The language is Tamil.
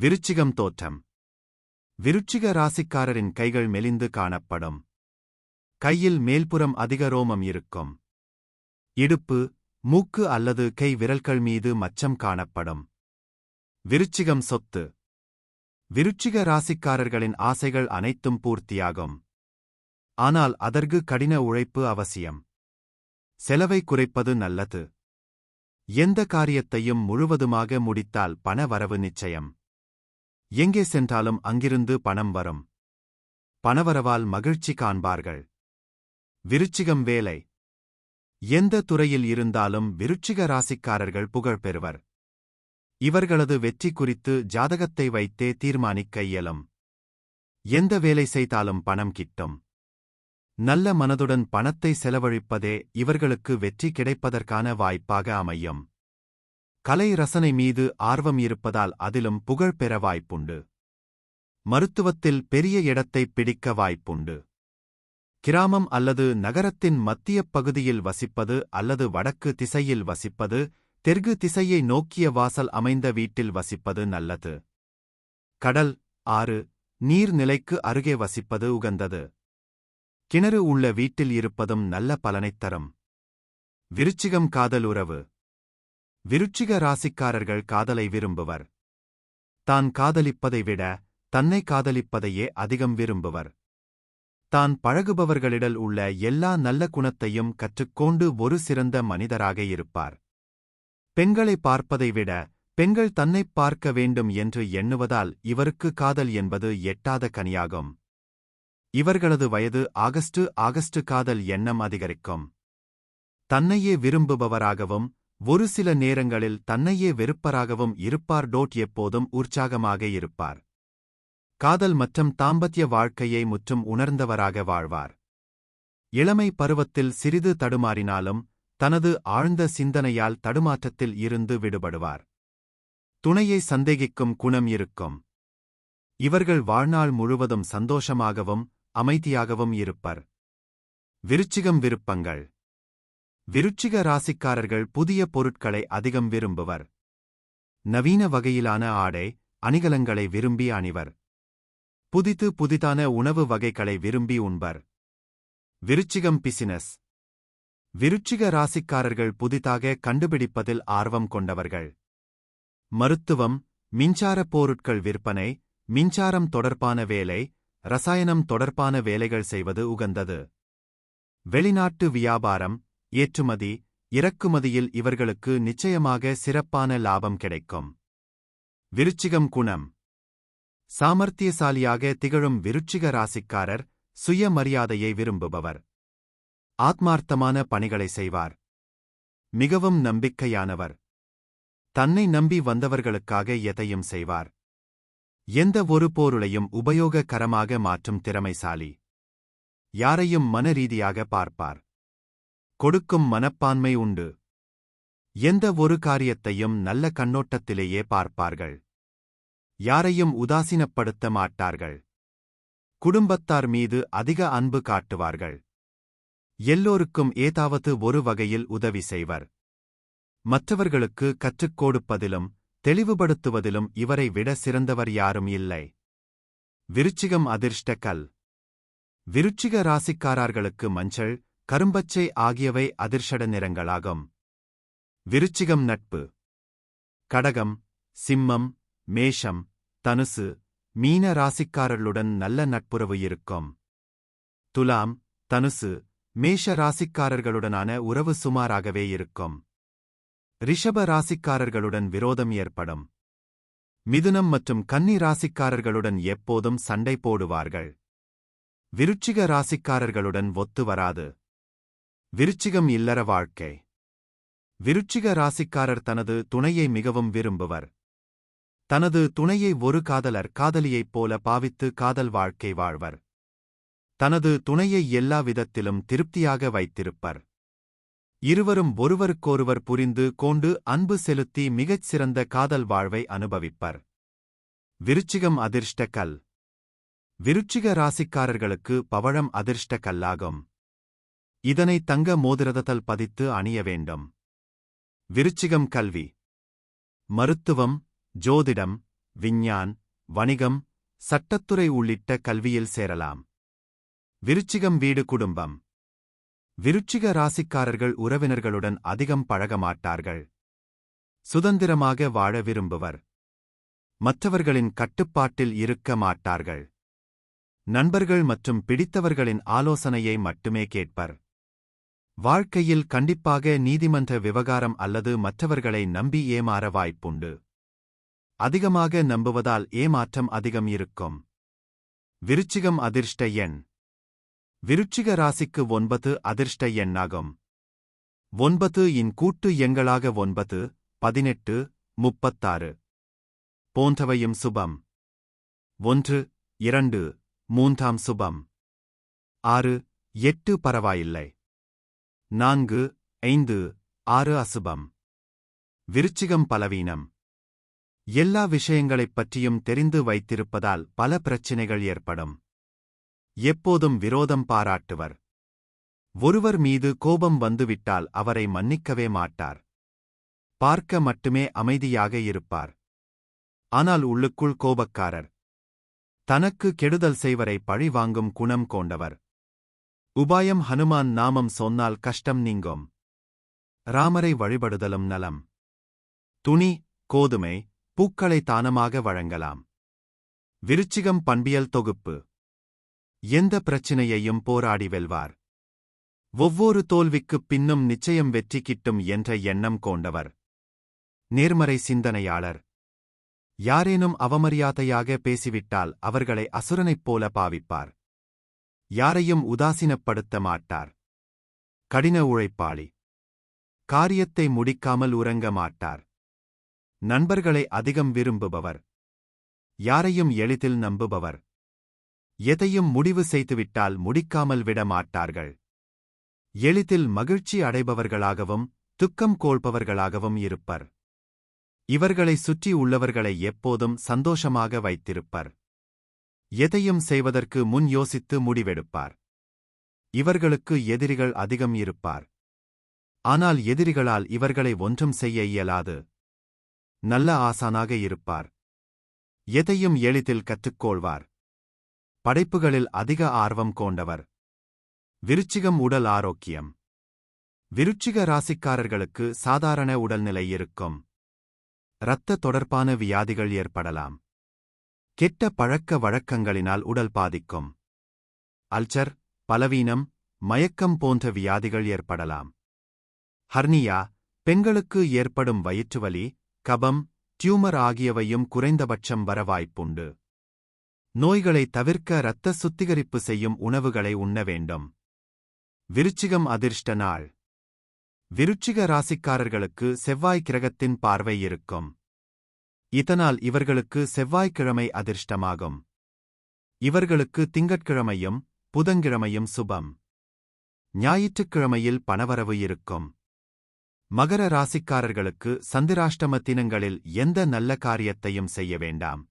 விருச்சிகம் தோற்றம். விருச்சிக ராசிக்காரரின் கைகள் மெலிந்து காணப்படும். கையில் மேல்புறம் அதிக ரோமம் இருக்கும். இடுப்பு மூக்கு அல்லது கை விரல்கள் மீது மச்சம் காணப்படும். விருச்சிகம் சொத்து. விருச்சிக ராசிக்காரர்களின் ஆசைகள் அனைத்தும் பூர்த்தியாகும். ஆனால் அதற்கு கடின உழைப்பு அவசியம். செலவை குறைப்பது நல்லது. எந்த காரியத்தையும் முழுவதுமாக முடித்தால் பண வரவு நிச்சயம். எங்கே சென்றாலும் அங்கிருந்து பணம் வரும். பணவரவால் மகிழ்ச்சி காண்பார்கள். விருச்சிகம் வேலை. எந்த துறையில் இருந்தாலும் விருச்சிக ராசிக்காரர்கள் புகழ் பெறுவர். இவர்களது வெற்றி குறித்து ஜாதகத்தை வைத்தே தீர்மானிக்க இயலும். எந்த வேலை செய்தாலும் பணம் கிட்டும். நல்ல மனதுடன் பணத்தை செலவழிப்பதே இவர்களுக்கு வெற்றி கிடைப்பதற்கான வாய்ப்பாக அமையும். கலை ரசனை மீது ஆர்வம் இருப்பதால் அதிலும் புகழ் பெற வாய்ப்புண்டு. மருத்துவத்தில் பெரிய இடத்தை பிடிக்க வாய்ப்புண்டு. கிராமம் அல்லது நகரத்தின் மத்தியப் பகுதியில் வசிப்பது அல்லது வடக்கு திசையில் வசிப்பது தெற்கு திசையை நோக்கிய வாசல் அமைந்த வீட்டில் வசிப்பது நல்லது. கடல் ஆறு நீர்நிலைக்கு அருகே வசிப்பது உகந்தது. கிணறு உள்ள வீட்டில் இருப்பதும் நல்ல பலனைத் தரும். விருச்சிகம் காதல் உறவு. விருச்சிக ராசிக்காரர்கள் காதலை விரும்புவர். தான் காதலிப்பதை விட தன்னை காதலிப்பதையே அதிகம் விரும்புவர். தான் பழகுபவர்களிடல் உள்ள எல்லா நல்ல குணத்தையும் கற்றுக்கொண்டு ஒரு சிறந்த மனிதராக இருப்பார். பெண்களை பார்ப்பதை விட பெண்கள் தன்னைப் பார்க்க வேண்டும் என்று எண்ணுவதால் இவருக்கு காதல் என்பது எட்டாத கனியாகும். இவர்களது வயது ஆகஸ்டு ஆகஸ்டு காதல் எண்ணம் அதிகரிக்கும். தன்னையே விரும்புபவராகவும் ஒரு சில நேரங்களில் தன்னையே வெறுப்பராகவும் இருப்பார். டோட் எப்போதும் உற்சாகமாக இருப்பார். காதல் மற்றும் தாம்பத்திய வாழ்க்கையை முற்றும் உணர்ந்தவராக வாழ்வார். இளமை பருவத்தில் சிறிது தடுமாறினாலும் தனது ஆழ்ந்த சிந்தனையால் தடுமாற்றத்தில் இருந்து விடுபடுவார். துணையை சந்தேகிக்கும் குணம் இருக்கும். இவர்கள் வாழ்நாள் முழுவதும் சந்தோஷமாகவும் அமைதியாகவும் இருப்பர். விருச்சிகம் விருப்பங்கள். விருச்சிக ராசிக்காரர்கள் புதிய பொருட்களை அதிகம் விரும்புவர். நவீன வகையிலான ஆடை அணிகலங்களை விரும்பி அணிவர். புதித்து புதிதான உணவு வகைகளை விரும்பி உண்பர். விருச்சிகம் பிசினஸ். விருச்சிக ராசிக்காரர்கள் புதிதாக கண்டுபிடிப்பதில் ஆர்வம் கொண்டவர்கள். மருத்துவம் மின்சார பொருட்கள் விற்பனை மின்சாரம் தொடர்பான வேலை ரசாயனம் தொடர்பான வேலைகள் செய்வது உகந்தது. வெளிநாட்டு வியாபாரம் ஏற்றுமதி இறக்குமதியில் இவர்களுக்கு நிச்சயமாக சிறப்பான லாபம் கிடைக்கும். விருச்சிகம் குணம். சாமர்த்தியசாலியாக திகழும் விருச்சிக ராசிக்காரர் சுயமரியாதையை விரும்புபவர். ஆத்மார்த்தமான பணிகளை செய்வார். மிகவும் நம்பிக்கையானவர். தன்னை நம்பி வந்தவர்களுக்காக எதையும் செய்வார். எந்த ஒரு பொருளையும் உபயோகக்கரமாக மாற்றும் திறமைசாலி. யாரையும் மனரீதியாக பார்ப்பார். கொடுக்கும் மனப்பான்மை உண்டு. எந்த ஒரு காரியத்தையும் நல்ல கண்ணோட்டத்திலேயே பார்ப்பார்கள். யாரையும் உதாசீனப்படுத்த மாட்டார்கள். குடும்பத்தார் மீது அதிக அன்பு காட்டுவார்கள். எல்லோருக்கும் ஏதாவது ஒரு வகையில் உதவி செய்வர். மற்றவர்களுக்கு கற்றுக் கொடுப்பதிலும் தெளிவுபடுத்துவதிலும் இவரை விட சிறந்தவர் யாரும் இல்லை. விருச்சிகம் அதிர்ஷ்ட கல் விருச்சிக ராசிக்காரர்களுக்கு மஞ்சள் கரும்பச்சை ஆகியவை அதிர்ஷட நிறங்களாகும். விருச்சிகம் நட்பு. கடகம் சிம்மம் மேஷம் தனுசு மீன ராசிக்காரர்களுடன் நல்ல நட்புறவு இருக்கும். துலாம் தனுசு மேஷ ராசிக்காரர்களுடனான உறவு சுமாராகவே இருக்கும். ரிஷப ராசிக்காரர்களுடன் விரோதம் ஏற்படும். மிதுனம் மற்றும் கன்னி ராசிக்காரர்களுடன் எப்போதும் சண்டை போடுவார்கள். விருச்சிக ராசிக்காரர்களுடன் ஒத்து வராது. விருச்சிகம் இல்லற வாழ்க்கை. விருச்சிக ராசிக்காரர் தனது துணையை மிகவும் விரும்புவர். தனது துணையை ஒரு காதலர் காதலியைப் போல பாவித்து காதல் வாழ்க்கை வாழ்வர். தனது துணையை எல்லா விதத்திலும் திருப்தியாக வைத்திருப்பர். இருவரும் ஒருவருக்கொருவர் புரிந்து கொண்டு அன்பு செலுத்தி மிகச் சிறந்த காதல் வாழ்வை அனுபவிப்பர். விருச்சிகம் அதிர்ஷ்ட கல் விருச்சிக ராசிக்காரர்களுக்கு பவழம் அதிர்ஷ்ட கல்லாகும் இதனை தங்க மோதிரதத்தல் பதித்து அணிய வேண்டும். விருச்சிகம் கல்வி. மருத்துவம் ஜோதிடம் விஞ்ஞான் வணிகம் சட்டத்துறை உள்ளிட்ட கல்வியில் சேரலாம். விருச்சிகம் வீடு குடும்பம். விருச்சிக ராசிக்காரர்கள் உறவினர்களுடன் அதிகம் பழக மாட்டார்கள் சுதந்திரமாக வாழ விரும்புவர். மற்றவர்களின் கட்டுப்பாட்டில் இருக்க மாட்டார்கள். நண்பர்கள் மற்றும் பிடித்தவர்களின் ஆலோசனையை மட்டுமே கேட்பர். வாழ்க்கையில் கண்டிப்பாக நீதிமன்ற விவகாரம் அல்லது மற்றவர்களை நம்பி ஏமாற வாய்ப்புண்டு. அதிகமாக நம்புவதால் ஏமாற்றம் அதிகம் இருக்கும். விருச்சிகம் அதிர்ஷ்ட எண். விருச்சிக ராசிக்கு ஒன்பது அதிர்ஷ்ட எண்ணாகும். ஒன்பது இன் கூட்டு எங்களாக ஒன்பது பதினெட்டு முப்பத்தாறு. போன்றவையும் சுபம். ஒன்று இரண்டு மூன்றாம் சுபம். ஆறு எட்டு பரவாயில்லை. நான்கு ஐந்து ஆறு அசுபம். விருச்சிகம் பலவீனம். எல்லா விஷயங்களைப் பற்றியும் தெரிந்து வைத்திருப்பதால் பல பிரச்சினைகள் ஏற்படும். எப்போதும் விரோதம் பாராட்டுவர். ஒருவர் மீது கோபம் வந்துவிட்டால் அவரை மன்னிக்கவே மாட்டார். பார்க்க மட்டுமே அமைதியாக இருப்பார். ஆனால் உள்ளுக்குள் கோபக்காரர். தனக்கு கெடுதல் செய்வரை பழி வாங்கும் குணம் கொண்டவர். உபாயம் ஹனுமான் நாமம் சொன்னால் கஷ்டம் நீங்கும். ராமரை வழிபடுதலும் நலம். துணி கோதுமை பூக்களை தானமாக வழங்கலாம். விருச்சிகம் பண்பியல் தொகுப்பு. எந்த பிரச்சினையையும் போராடி வெல்வார். ஒவ்வொரு தோல்விக்குப் பின்னும் நிச்சயம் வெற்றி கிட்டும் என்ற எண்ணம் கொண்டவர். நேர்மறை சிந்தனையாளர். யாரேனும் அவமரியாதையாக பேசிவிட்டால் அவர்களை அசுரனைப் போல பாவிப்பார். யாரையும் உதாசீனப்படுத்த மாட்டார். கடின உழைப்பாளி. காரியத்தை முடிக்காமல் உறங்க மாட்டார். நண்பர்களை அதிகம் விரும்புபவர். யாரையும் எளிதில் நம்புபவர். எதையும் முடிவு செய்துவிட்டால் முடிக்காமல் விட மாட்டார்கள். எளிதில் மகிழ்ச்சி அடைபவர்களாகவும் துக்கம் கோள்பவர்களாகவும் இருப்பர். இவர்களை சுற்றி உள்ளவர்களை எப்போதும் சந்தோஷமாக வைத்திருப்பர். எதையும் செய்வதற்கு முன் யோசித்து முடிவெடுப்பார். இவர்களுக்கு எதிரிகள் அதிகம் இருப்பார். ஆனால் எதிரிகளால் இவர்களை ஒன்றும் செய்ய இயலாது. நல்ல ஆசானாக இருப்பார். எதையும் எளிதில் கற்றுக்கொள்வார். படைப்புகளில் அதிக ஆர்வம் கொண்டவர். விருச்சிகம் உடல் ஆரோக்கியம். விருச்சிக ராசிக்காரர்களுக்கு சாதாரண உடல்நிலை இருக்கும். இரத்த தொடர்பான வியாதிகள் ஏற்படலாம். கெட்ட பழக்க வழக்கங்களினால் உடல் பாதிக்கும். அல்சர் பலவீனம் மயக்கம் போன்ற வியாதிகள் ஏற்படலாம். ஹர்னியா பெண்களுக்கு ஏற்படும் வயிற்றுவலி கபம் டியூமர் ஆகியவையும் குறைந்தபட்சம் வர வாய்ப்புண்டு. நோய்களை தவிர்க்க இரத்த சுத்திகரிப்பு செய்யும் உணவுகளை உண்ண வேண்டும். விருச்சிகம் அதிர்ஷ்ட நாள். விருச்சிக ராசிக்காரர்களுக்கு செவ்வாய் கிரகத்தின் பார்வை இருக்கும். இதனால் இவர்களுக்கு செவ்வாய்க்கிழமை அதிர்ஷ்டமாகும். இவர்களுக்கு திங்கட்கிழமையும் புதன்கிழமையும் சுபம். ஞாயிற்றுக்கிழமையில் பணவரவு இருக்கும். மகர ராசிக்காரர்களுக்கு சந்திராஷ்டம தினங்களில் எந்த நல்ல காரியத்தையும் செய்ய வேண்டாம்.